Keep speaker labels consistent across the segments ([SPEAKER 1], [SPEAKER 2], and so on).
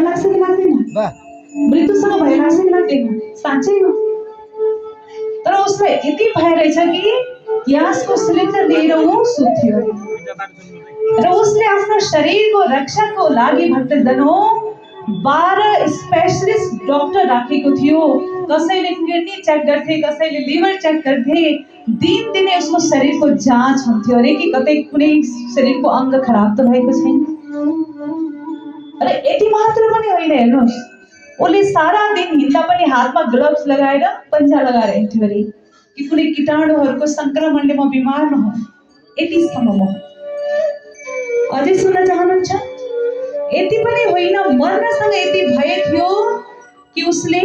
[SPEAKER 1] डर लाग्छ कि लाग्दैन
[SPEAKER 2] वाह
[SPEAKER 1] मृत्युसँग भय लाग्दैन साँच्चै हो। तर उसलाई यति भय रहेछ कि ग्यासको सिलिन्डर लिएर ऊ सुत्थ्यो र उसले आफ्नो शरीरको रक्षाको लागि भक्तजनो बाह्र स्पेसलिस्ट डक्टर राखेको थियो कसैले किडनी चेक गर्थे कसैले लिभर चेक गर्थे दिनदिनै उसको शरीरको जाँच हुन्थ्यो अरे कि कतै कुनै शरीरको अङ्ग खराब त भएको छैन मात्र पनि होइन हेर्नुहोस् उसले सारा दिन हिँड्दा पनि हातमा ग्लोभ्स लगाएर पन्जा लगाएर हिँड्थ्यो अरे कि कीटाणुहरूको सङ्क्रमणले म बिमार चाहनुहुन्छ यति पनि होइन यति भय थियो कि उसले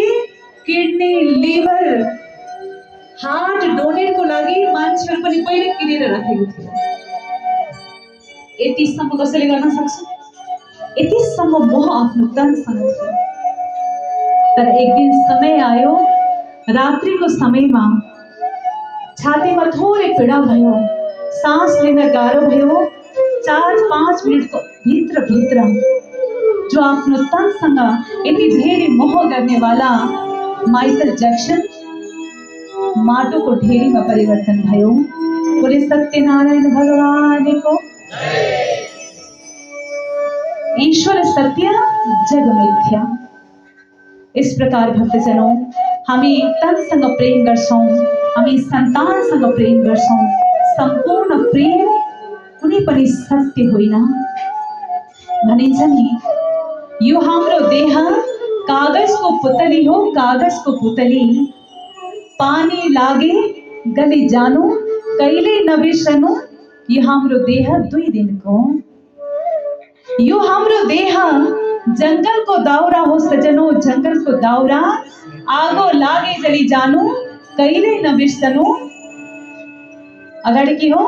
[SPEAKER 1] किडनी लिभर हार्ट डोनेटको लागि मान्छेहरू पनि पहिले किनेर राखेको थियो यतिसम्म कसैले गर्न सक्छ यतिसम्म मोह आफ्नो तनसँग तर एक दिन समय आयो रात्रिको समयमा छातीमा थोरै पीडा भयो, सास लिन गाह्रो भयो, चार पाँच मिनटको भित्रभित्र जो आफ्नो तनसँग यति धेरै मोह गर्नेवाला माइकल ज्याक्सन माटोको ढेरीमा परिवर्तन भयो। बोले, सत्यनारायण भगवानको ईश्वर सत्य, जग मिथ्या। इस प्रकार भक्तजनों, हामी तनसँग प्रेम गर्छौँ हामी सन्तानसँग प्रेम गर्छौँ सम्पूर्ण प्रेम कुनै पनि सत्य होइन भनिन्छ नि यो हाम्रो देह कागजको पुतली हो कागजको पुतली। पानी लागे, गली जानु कहिले नबिर्सनु यो हाम्रो देह दुई दिनको यो हाम्रो देह जङ्गलको दाउरा हो सजनो जङ्गलको दाउरा आगो लागे जली जानु कहिले नबिर्सनु अगाडि के हो?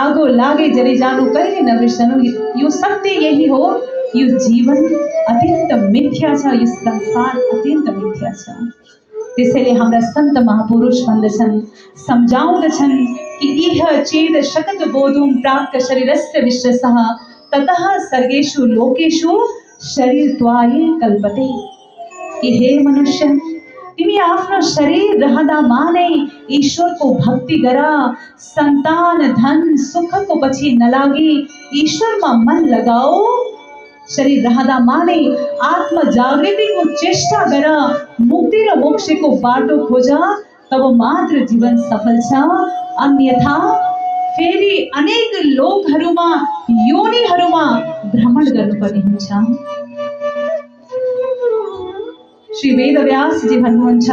[SPEAKER 1] आगो लागे जली जानु कहिले नबिर्सनु यो सत्य यही हो, यो जीवन अत्यन्त मिथ्या छ यो संसार अत्यन्त मिथ्या छ त्यसैले हाम्रा सन्त महापुरुष भन्दछन् सम्झाउँदछन् कि इह चेद शकत बोधुम प्राप्त शरीरस्य विश्वसः, ततः सर्गेषु लोकेषु शरीर त्वाये कल्पते। कि हे मनुष्य, तिमी आफ्नो शरीर रहँदामा नै ईश्वरको भक्ति गर सन्तान धन सुखको पछि नलागी ईश्वरमा मन शरीर रहँदामा नै आत्म जागृतिको चेष्टा गर मुक्ति र मोक्षको बाटो खोज। तब मात्र जीवन सफल छ। अन्यथा फेरि अनेक लोकहरूमा, योनिहरूमा भ्रमण गर्नुपर्ने हुन्छ। श्री वेदव्यासजी भन्नुहुन्छ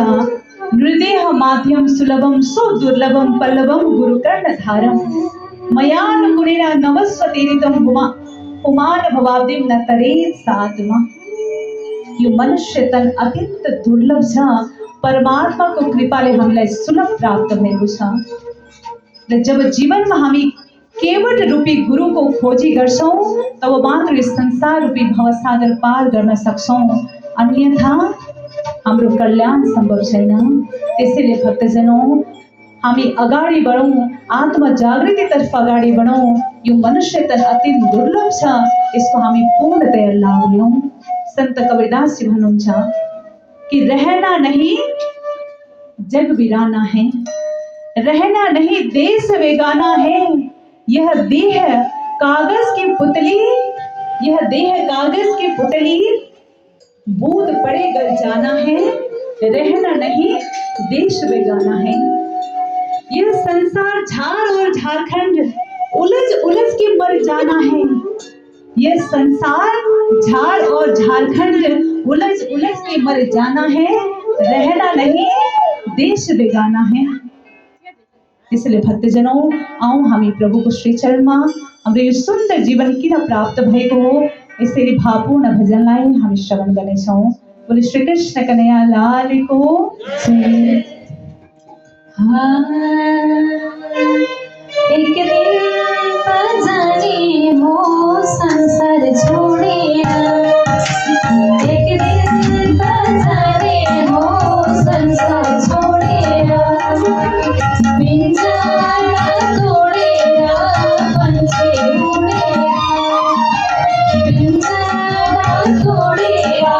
[SPEAKER 1] नृदेह माध्यम सुलभम, सो दुर्लभम पल्लवम गुरुकर्ण धारम। मयानुगुणेन नवस्वतीरितम हुमा हुमान भवाब्दिम न तरे सात्मा यो मनुष्य तन अत्यन्त दुर्लभ छ परमात्माको कृपाले हामीलाई सुलभ प्राप्त छ र जब जीवनमा हामी केवट रूपी गुरु को खोजी गर्छौँ, तब मात्र संसार रूपी भवसागर पार गर्न सक्छौँ। अन्यथा हाम्रो कल्याण सम्भव छैन। त्यसैले भक्तजनौँ हामी अगाडि बढौँ आत्म जागृतितर्फ अगाडि बढौँ। यो मनुष्य तन अत्यन्त दुर्लभ छ, यसको हामी पूर्णतया लाभ लियौँ। सन्त कबीरदासजी भन्नुहुन्छ, कि रहना नहीं, जग बिराना है। रहना नहीं, देश बेगाना है। यह देह कागज़ की पुतली, यह देह कागज़ की पुतली, बूंद पड़े गल जाना है। रहना नहीं, देश बेगाना है। यह संसार झाड़ और झारखंड उलझ उलझ के मर जाना है। यह संसार झाड़ और झारखंड उलझ उलझ के मर जाना है। रहना नहीं, देश बेगाना है। त्यसैले भक्तजनौ आउँ हामी प्रभुको श्री चरणमा हाम्रो यो सुन्दर जीवन किन प्राप्त भएको हो यसरी भावपूर्ण भजनलाई हामी श्रवण गर्नेछौँ बोले श्री कृष्ण कन्हैया लालको जय।
[SPEAKER 3] एक दिन जाने हो, संसार छोडेर एक दिन जाने हो, संसार छोडेर बिन्जारा तोडेर मान्छे उडेर बिन्जारा छोडेरा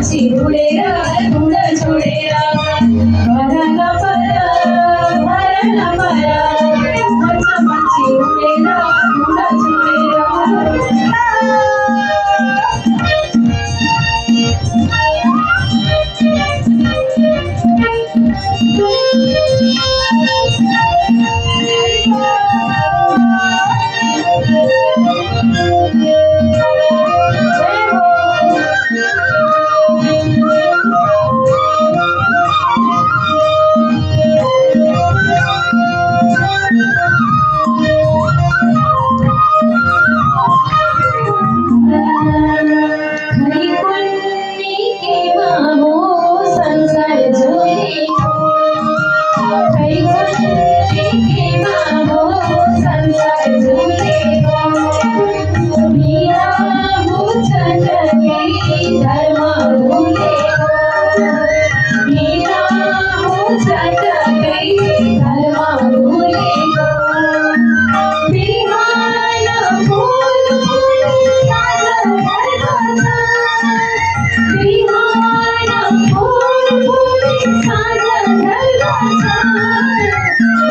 [SPEAKER 3] চিরুলেরা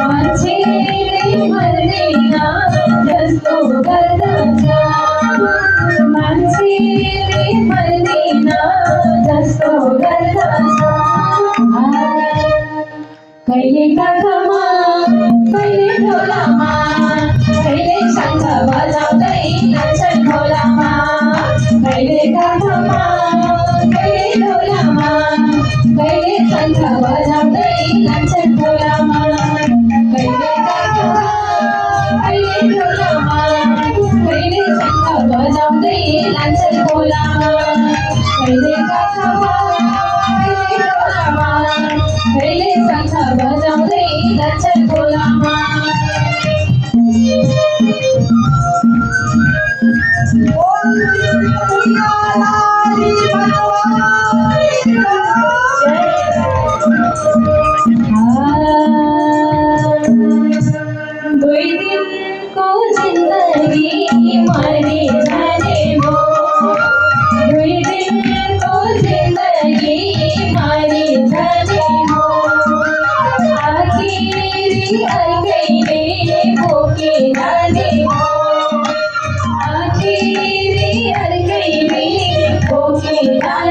[SPEAKER 3] one, two. felicidades.